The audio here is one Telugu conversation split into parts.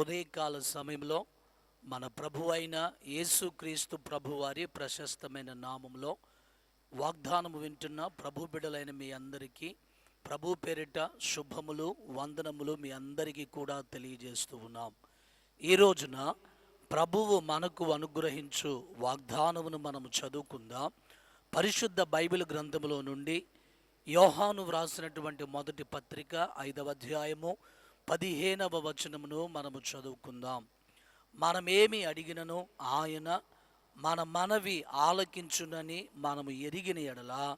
ఉదయకాల సమయంలో మన ప్రభు అయిన యేసుక్రీస్తు ప్రభువారి ప్రశస్తమైన నామంలో వాగ్దానము వింటున్న ప్రభు బిడలైన మీ అందరికీ ప్రభు పేరిట శుభములు వందనములు మీ అందరికీ కూడా తెలియజేస్తూ ఉన్నాం. ఈ రోజున ప్రభువు మనకు అనుగ్రహించు వాగ్దానమును మనము చదువుకుందాం. పరిశుద్ధ బైబిల్ గ్రంథములో నుండి యోహాను వ్రాసినటువంటి మొదటి పత్రిక ఐదవ అధ్యాయము పదిహేనవ వచనమును మనము చదువుకుందాం. మనమేమి అడిగినను ఆయన మన మనవి ఆలకించునని మనము ఎరిగిన ఎడల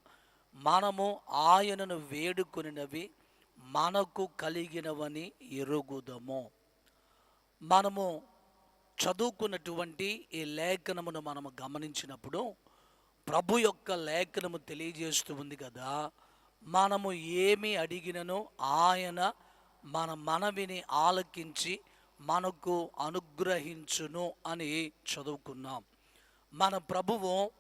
మనము ఆయనను వేడుకొనినవి మనకు కలిగినవని ఎరుగుదము. మనము చదువుకున్నటువంటి ఈ లేఖనమును మనము గమనించినప్పుడు ప్రభు యొక్క లేఖనము తెలియజేస్తూ ఉంది కదా మనము ఏమి అడిగినను ఆయన మన మనవిని ఆలకించి మనకు అనుగ్రహించును అని చదువుకున్నాం. మన ప్రభువు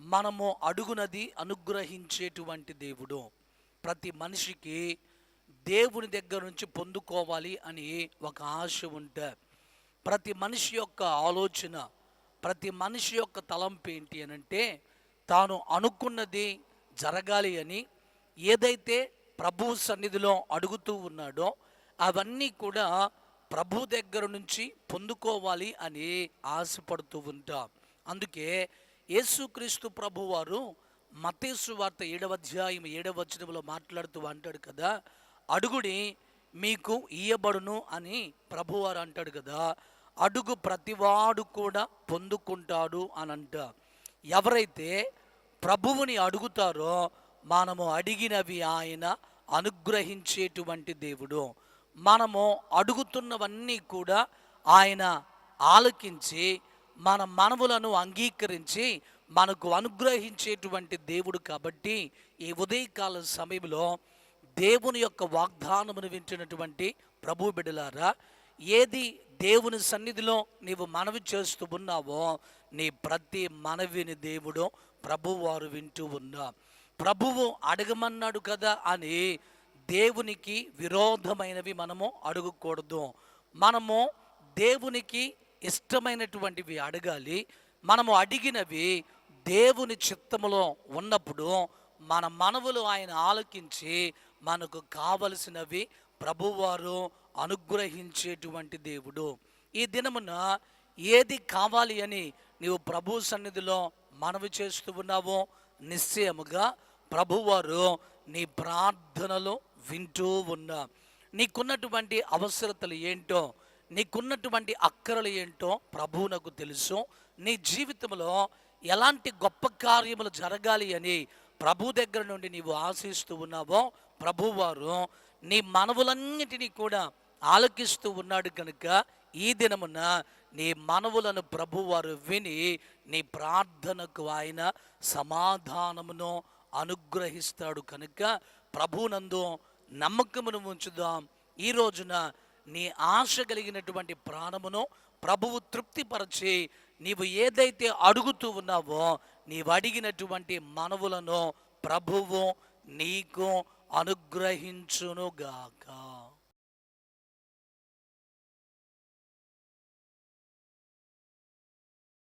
మనము అడుగునది అనుగ్రహించేటువంటి దేవుడు. ప్రతి మనిషికి దేవుని దగ్గర నుంచి పొందుకోవాలి అని ఒక ఆశ ఉంటే ప్రతి మనిషి యొక్క ఆలోచన ప్రతి మనిషి యొక్క తలంపు ఏంటి అని అంటే తాను అనుకున్నది జరగాలి అని ఏదైతే ప్రభు సన్నిధిలో అడుగుతూ ఉన్నాడో అవన్నీ కూడా ప్రభు దగ్గర నుంచి పొందుకోవాలి అని ఆశపడుతూ ఉంటాం. అందుకే యేసుక్రీస్తు ప్రభు వారు మతేసు వార్త ఏడవ అధ్యాయం ఏడవ వచనంలో మాట్లాడుతూ అంటాడు కదా అడుగుడి మీకు ఇయ్యబడును అని ప్రభువారు అంటాడు కదా అడుగు ప్రతివాడు కూడా పొందుకుంటాడు అని అంట. ఎవరైతే ప్రభువుని అడుగుతారో మనము అడిగినవి ఆయన అనుగ్రహించేటువంటి దేవుడు. మనము అడుగుతున్నవన్నీ కూడా ఆయన ఆలకించి మన మనవులను అంగీకరించి మనకు అనుగ్రహించేటువంటి దేవుడు కాబట్టి ఈ ఉదయకాల సమయంలో దేవుని యొక్క వాగ్దానమును వింటున్నటువంటి ప్రభు బిడలారా ఏది దేవుని సన్నిధిలో నీవు మనవి చేస్తూ ఉన్నావో నీ ప్రతి మనవిని దేవుడు ప్రభువారు వింటూ ఉన్నా. ప్రభువు అడగమన్నాడు కదా అని దేవునికి విరోధమైనవి మనము అడగకూడదు. మనము దేవునికి ఇష్టమైనటువంటివి అడగాలి. మనము అడిగినవి దేవుని చిత్తములో ఉన్నప్పుడు మన మనవులు ఆయన ఆలకించి మనకు కావలసినవి ప్రభువారు అనుగ్రహించేటువంటి దేవుడు. ఈ దినమున ఏది కావాలి అని నీవు ప్రభు సన్నిధిలో మనవి చేస్తూ ఉన్నావో నిశ్చయముగా ప్రభువారు నీ ప్రార్థనలు వింటూ ఉన్నా. నీకున్నటువంటి అవసరతలు ఏంటో నీకున్నటువంటి అక్కరలు ఏంటో ప్రభువునకు తెలుసు. నీ జీవితంలో ఎలాంటి గొప్ప కార్యములు జరగాలి అని ప్రభు దగ్గర నుండి నీవు ఆశిస్తూ ఉన్నావో ప్రభువారు నీ మనవులన్నిటినీ కూడా ఆలకిస్తూ ఉన్నాడు కనుక ఈ దినమున నీ మనవులను ప్రభువారు విని నీ ప్రార్థనకు ఆయన సమాధానమును అనుగ్రహిస్తాడు కనుక ప్రభునందు నమ్మకమును ఉంచుదాం. ఈ రోజున నీ ఆశ కలిగినటువంటి ప్రాణమును ప్రభువు తృప్తిపరచి నీవు ఏదైతే అడుగుతూ ఉన్నావో నీవు అడిగినటువంటి మనవులను ప్రభువు నీకు అనుగ్రహించునుగాక.